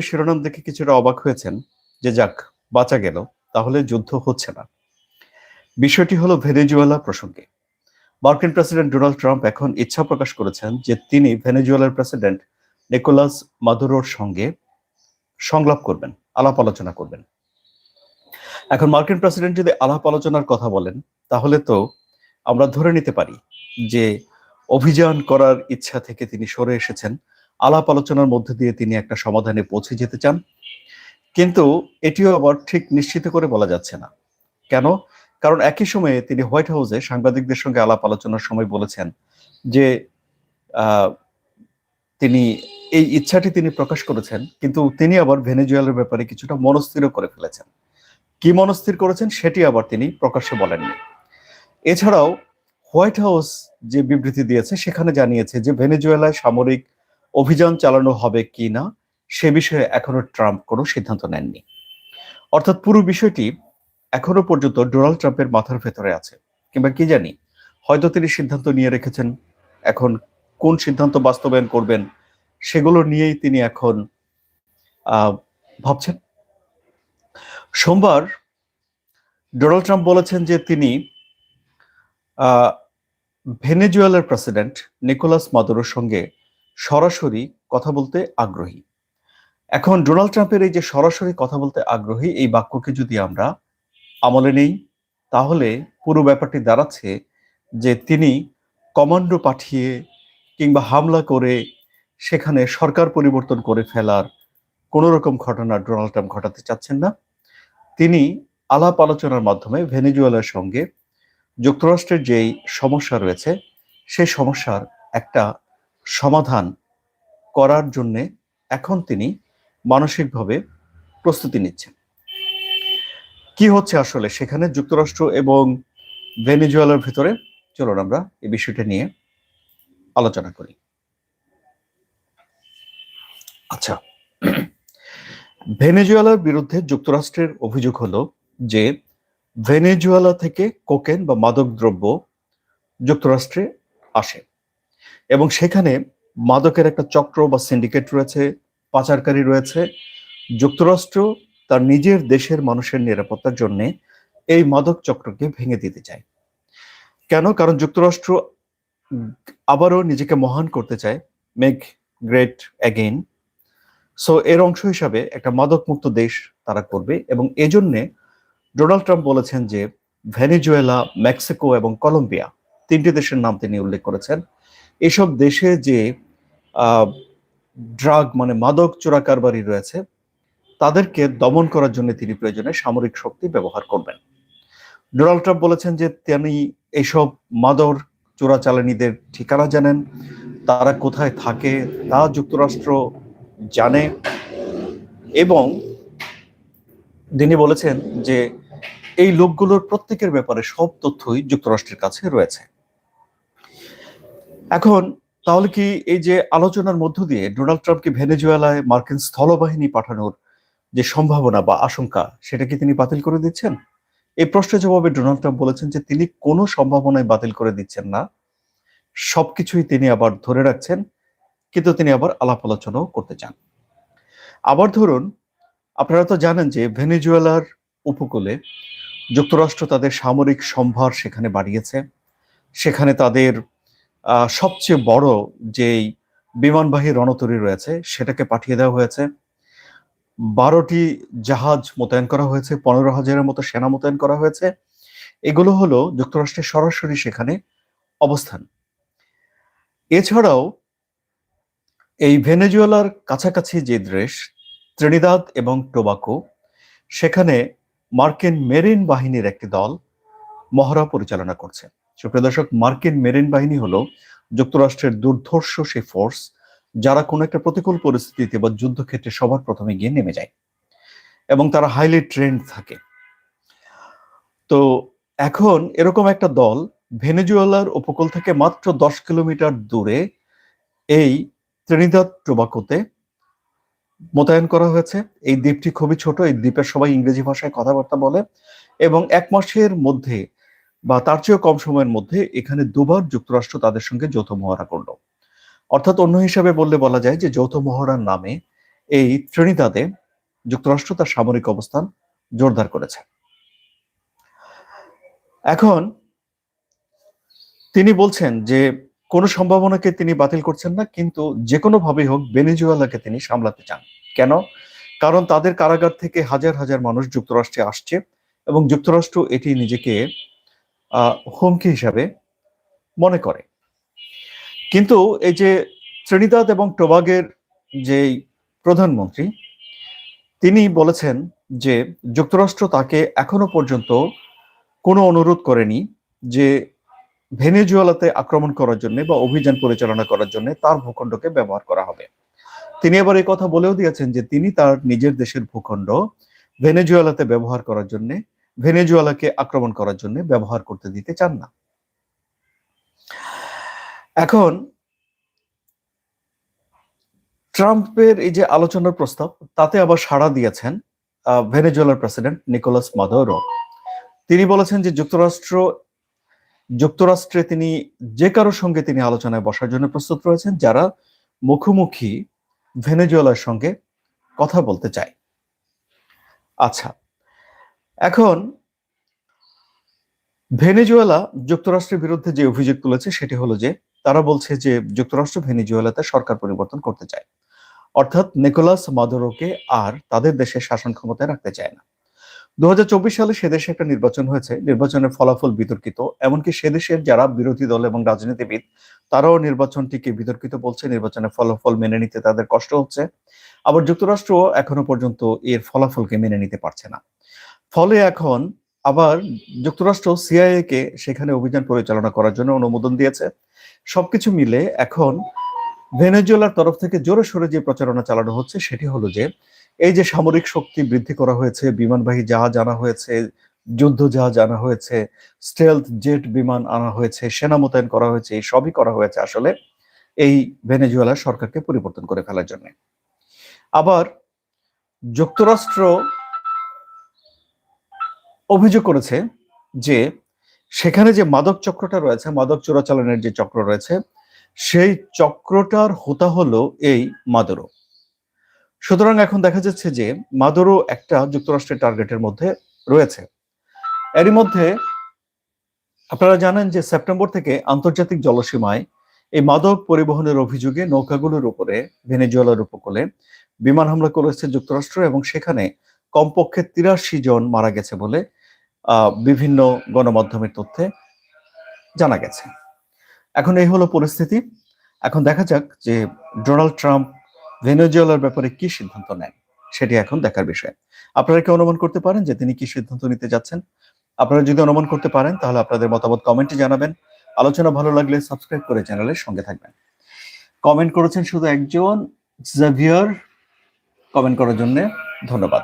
শিরোনাম দেখে কিছুটা অবাক হয়েছেন। যে যাক, বাঁচা গেল, তাহলে যুদ্ধ হচ্ছে না। বিষয়টি হলো ভেনেজুয়েলা প্রসঙ্গে। মার্কিন প্রেসিডেন্ট ডোনাল্ড ট্রাম্প এখন ইচ্ছা প্রকাশ করেছেন যে তিনি ভেনেজুয়েলার প্রেসিডেন্ট নিকোলাস মাদুরোর সঙ্গে সংলাপ করবেন, আলাপ আলোচনা করবেন। এখন মার্কিন প্রেসিডেন্ট যদি আলাপ আলোচনার কথা বলেন, তাহলে তো আমরা ধরে নিতে পারি যে অভিযান করার ইচ্ছা থেকে তিনি সরে এসেছেন আলাপ আলোচনার মধ্যে দিয়ে তিনি একটা সমাধানে পৌঁছে যেতে চান। কিন্তু এটিও আবার ঠিক নিশ্চিত করে বলা যাচ্ছে না। কেন? কারণ একই সময়ে তিনি হোয়াইট হাউসে সাংবাদিকদের সঙ্গে আলাপ আলোচনার সময় বলেছেন যে তিনি এই ইচ্ছাটি তিনি প্রকাশ করেছেন, কিন্তু তিনি আবার ভেনেজুয়েলার ব্যাপারে কিছুটা মনস্থিরও করে ফেলেছেন। কি মনস্থির করেছেন সেটি আবার তিনি প্রকাশ্যে বলেননি। এছাড়াও হোয়াইট হাউস যে বিবৃতি দিয়েছে, সেখানে জানিয়েছে যে ভেনেজুয়েলায় সামরিক অভিযান চালানো হবে কি না সে বিষয়ে এখনও ট্রাম্প কোনো সিদ্ধান্ত নেননি। অর্থাৎ পুরো বিষয়টি এখনও পর্যন্ত ডোনাল্ড ট্রাম্পের মাথার ভেতরে আছে। কিংবা কি জানি, হয়তো তিনি সিদ্ধান্ত নিয়ে রেখেছেন, এখন কোন সিদ্ধান্ত বাস্তবায়ন করবেন, সেগুলো নিয়েই তিনি এখন ভাবছেন। সোমবার ডোনাল্ড ট্রাম্প বলেছেন যে তিনি ভেনেজুয়েলার প্রেসিডেন্ট নিকোলাস মাদুরোর সঙ্গে সরাসরি কথা বলতে আগ্রহী। এখন ডোনাল্ড ট্রাম্পের এই যে সরাসরি কথা বলতে আগ্রহী এই বাক্যকে যদি আমরা আমলে নেই, তাহলে পুরো ব্যাপারটি দাঁড়াচ্ছে যে তিনি কমান্ডো পাঠিয়ে কিংবা হামলা করে সেখানে সরকার পরিবর্তন করে ফেলার কোনো রকম ঘটনা ডোনাল্ড ট্রাম্প ঘটাতে চাচ্ছেন না। তিনি আলাপ আলোচনার মাধ্যমে ভেনেজুয়েলার সঙ্গে যুক্তরাষ্ট্রের যেই সমস্যা রয়েছে, সেই সমস্যার একটা সমাধান করার জন্য এখন তিনি মানসিকভাবে প্রস্তুতি নিচ্ছেন। কি হচ্ছে আসলে সেখানে যুক্তরাষ্ট্র এবং ভেনেজুয়েলার ভিতরে? চলুন আমরা এই বিষয়টা নিয়ে আলোচনা করি। আচ্ছা ভেনেজুয়েলার বিরুদ্ধে যুক্তরাষ্ট্রের অভিযোগ হলো যে ভেনেজুয়েলা থেকে কোকেন বা মাদক দ্রব্য যুক্তরাষ্ট্রে আসে। এবং সেখানে মাদকের একটা চক্র বা সিন্ডিকেট রয়েছে, পাচারকারী রয়েছে, যুক্তরাষ্ট্র তার নিজের দেশের মানুষের নিরাপত্তার জন্য এই মাদক চক্রকে ভেঙে দিতে চায়। কেন? কারণ যুক্তরাষ্ট্র আবারও নিজেকে মহান করতে চায় মেক গ্রেট অ্যাগেইন সো এর অংশ হিসাবে একটা মাদক মুক্ত দেশ তারা করবে এবং এজন্যে ডোনাল্ড ট্রাম্প বলেছেন যে ভেনেজুয়েলা, মেক্সিকো এবং কলম্বিয়া তিনটি দেশের নাম তিনি উল্লেখ করেছেন। এসব দেশে যে ড্রাগ মানে মাদক চোরা কারবারি রয়েছে, তাদেরকে দমন করার জন্য তিনি প্রয়োজনে সামরিক শক্তি ব্যবহার করবেন। ডোনাল্ড ট্রাম্প বলেছেন যে, তিনি এইসব মাদক চোরাচালানিদের ঠিকানা জানেন, তারা কোথায় থাকে তা যুক্তরাষ্ট্র জানে এবং তিনি বলেছেন যে, এই লোকগুলোর প্রত্যেকের ব্যাপারে সব তথ্যই যুক্তরাষ্ট্রের কাছে রয়েছে। এখন তাহলে কি এই যে আলোচনার মধ্য দিয়ে ডোনাল্ড ট্রাম্পকে ভেনেজুয়েলায় মার্কিন স্থলবাহিনী পাঠানোর যে সম্ভাবনা বা আশঙ্কা, সেটা কি তিনি বাতিল করে দিচ্ছেন? এই প্রশ্নের জবাবে ডোনাল্ড ট্রাম্প বলেছেন যে তিনি কোনো সম্ভাবনায় বাতিল করে দিচ্ছেন না। সবকিছুই তিনি আবার ধরে রাখছেন, কিন্তু তিনি আবার আলাপ আলোচনাও করতে চান। আবার ধরুন, আপনারা তো জানেন যে ভেনেজুয়েলার উপকূলে যুক্তরাষ্ট্র তাদের সামরিক সম্ভার সেখানে বাড়িয়েছে। সেখানে তাদের সবচেয়ে বড় যেই বিমানবাহী রণতরী রয়েছে, সেটাকে পাঠিয়ে দেওয়া হয়েছে। বারোটি জাহাজ মোতায়েন করা হয়েছে, পনেরো হাজারের মতো সেনা মোতায়েন করা হয়েছে। এগুলো হলো যুক্তরাষ্ট্রের সরাসরি সেখানে অবস্থান। এছাড়াও এই ভেনেজুয়েলার কাছাকাছি যে দেশ, ত্রিনিদাদ এবং টোবাকো, সেখানে মার্কিন মেরিন বাহিনীর একটি দল মহড়া পরিচালনা করছে। সুপ্রিয় দর্শক, মার্কিন মেরিন বাহিনী হলো যুক্তরাষ্ট্রের দুর্ধর্ষ সেই ফোর্স যারা কোনো একটা প্রতিকূল পরিস্থিতিতে বা যুদ্ধক্ষেত্রে সবার প্রথমে গিয়ে নেমে যায় এবং তারা হাইলি ট্রেন্ড থাকে। তো এখন এরকম একটা দল ভেনেজুয়েলার উপকূল থেকে মাত্র দশ কিলোমিটার দূরে এই ত্রিনিদাদ টোবাকোতে মোতায়েন করা হয়েছে। এই দ্বীপটি খুবই ছোট, এই দ্বীপের সবাই ইংরেজি ভাষায় কথাবার্তা বলে এবং এক মাসের মধ্যে বা তার চেয়েও কম সময়ের মধ্যে এখানে দুবার যুক্তরাষ্ট্র তাদের সঙ্গে যৌথ মহড়া করল। অর্থাৎ অন্য হিসাবে বললে বলা যায় যে যৌথ মহড়ার নামে এই ত্রিনিদাদে যুক্তরাষ্ট্র তার সামরিক অবস্থান জোরদার করেছে। এখন তিনি বলছেন যে কোনো সম্ভাবনাকে তিনি বাতিল করছেন না, কিন্তু যে কোনো ভাবেই হোক বেনেজুয়েলাকে তিনি সামলাতে চান। কেন? কারণ তাদের কারাগার থেকে হাজার হাজার মানুষ যুক্তরাষ্ট্রে আসছে এবং যুক্তরাষ্ট্র এটি নিজেকে হুমকি হিসাবে মনে করে। কিন্তু এই যে ত্রিনিদাদ এবং টোবাগের যে প্রধানমন্ত্রী, তিনি বলেছেন যে যুক্তরাষ্ট্র তাকে এখনও পর্যন্ত কোনো অনুরোধ করেনি যে ভেনেজুয়েলাতে আক্রমণ করার জন্য বা অভিযান পরিচালনা করার জন্য তার ভূখণ্ডকে ব্যবহার করা হবে। তিনি এবার এই কথা বলেও দিয়েছেন যে তিনি তার নিজের দেশের ভূখণ্ড ভেনেজুয়েলাতে ব্যবহার করার জন্য ভেনেজুয়েলাকে আক্রমণ করার জন্য ব্যবহার করতে দিতে চান না। এখন, ট্রাম্পের এই যে আলোচনার প্রস্তাব, তাতে আবার সাড়া দিয়েছেন ভেনেজুয়েলার প্রেসিডেন্ট নিকোলাস মাদোরো। তিনি বলেছেন যে যুক্তরাষ্ট্র, যুক্তরাষ্ট্রে তিনি যে কারোর সঙ্গে তিনি আলোচনায় বসার জন্য প্রস্তুত রয়েছেন, যারা মুখোমুখি ভেনেজুয়েলার সঙ্গে কথা বলতে চায়। আচ্ছা এখন ভেনেজুয়েলা যুক্তরাষ্ট্রের বিরুদ্ধে যে অভিযোগ তুলেছে সেটি হলো যে, তারা বলছে যে যুক্তরাষ্ট্র ভেনেজুয়েলাতে সরকার পরিবর্তন করতে চায়। অর্থাৎ নিকোলাস মাদুরোকে আর তাদের দেশে শাসন ক্ষমতায় রাখতে চায় না। দু সালে সে দেশে একটা নির্বাচন হয়েছে। নির্বাচনের ফলাফল বিতর্কিত। এমনকি সে দেশের যারা বিরোধী দল এবং রাজনীতিবিদ, তারাও নির্বাচনটিকে বিতর্কিত বলছে। নির্বাচনের ফলাফল মেনে নিতে তাদের কষ্ট হচ্ছে। আবার যুক্তরাষ্ট্র এখনও পর্যন্ত এর ফলাফলকে মেনে নিতে পারছে না। ফলে এখন আবার যুক্তরাষ্ট্র সিআইএ কে সেখানে অভিযান পরিচালনা করার জন্য অনুমোদন দিয়েছে। সবকিছু মিলে এখন ভেনেজুয়েলার তরফ থেকে জোরে সোরে যে প্রচারণা চালানো হচ্ছে, সেটি হলো যে এই যে সামরিক শক্তি বৃদ্ধি করা হয়েছে, বিমানবাহী জাহাজ আনা হয়েছে, যুদ্ধ জাহাজ আনা হয়েছে স্টেলথ জেট বিমান আনা হয়েছে, সেনা মোতায়েন করা হয়েছে, এই সবই করা হয়েছে আসলে এই ভেনেজুয়েলার সরকারকে পরিবর্তন করে ফেলার জন্য। আবার যুক্তরাষ্ট্র অভিযোগ করেছে যে সেখানে যে মাদক চক্রটা রয়েছে, মাদক চোরাচালানের যে চক্র রয়েছে, সেই চক্রটার হোতা হলো এই মাদুরো। সুতরাং এখন দেখা যাচ্ছে যে মাদুরো একটা যুক্তরাষ্ট্রের টার্গেটের মধ্যে রয়েছে। এরই মধ্যে আপনারা জানেন যে সেপ্টেম্বর থেকে আন্তর্জাতিক জলসীমায় এই মাদক পরিবহনের অভিযোগে নৌকাগুলোর উপরে, ভেনেজুয়েলার উপকূলে বিমান হামলা করেছে যুক্তরাষ্ট্র এবং সেখানে কমপক্ষে তিরাশি জন মারা গেছে বলে বিভিন্ন গণমাধ্যমের তথ্যে জানা গেছে। এখন এই হলো পরিস্থিতি। এখন দেখা যাক যে ডোনাল্ড ট্রাম্প ভেনেজুয়েলার ব্যাপারে কি সিদ্ধান্ত নেন, সেটি এখন দেখার বিষয়। আপনারা কি অনুমান করতে পারেন যে তিনি কি সিদ্ধান্ত নিতে যাচ্ছেন? আপনারা যদি অনুমান করতে পারেন, তাহলে আপনাদের মতামত কমেন্টে জানাবেন। আলোচনা ভালো লাগলে সাবস্ক্রাইব করে চ্যানেলের সঙ্গে থাকবেন। কমেন্ট করেছেন শুধু একজন জাভিয়ার কমেন্ট করার জন্য ধন্যবাদ।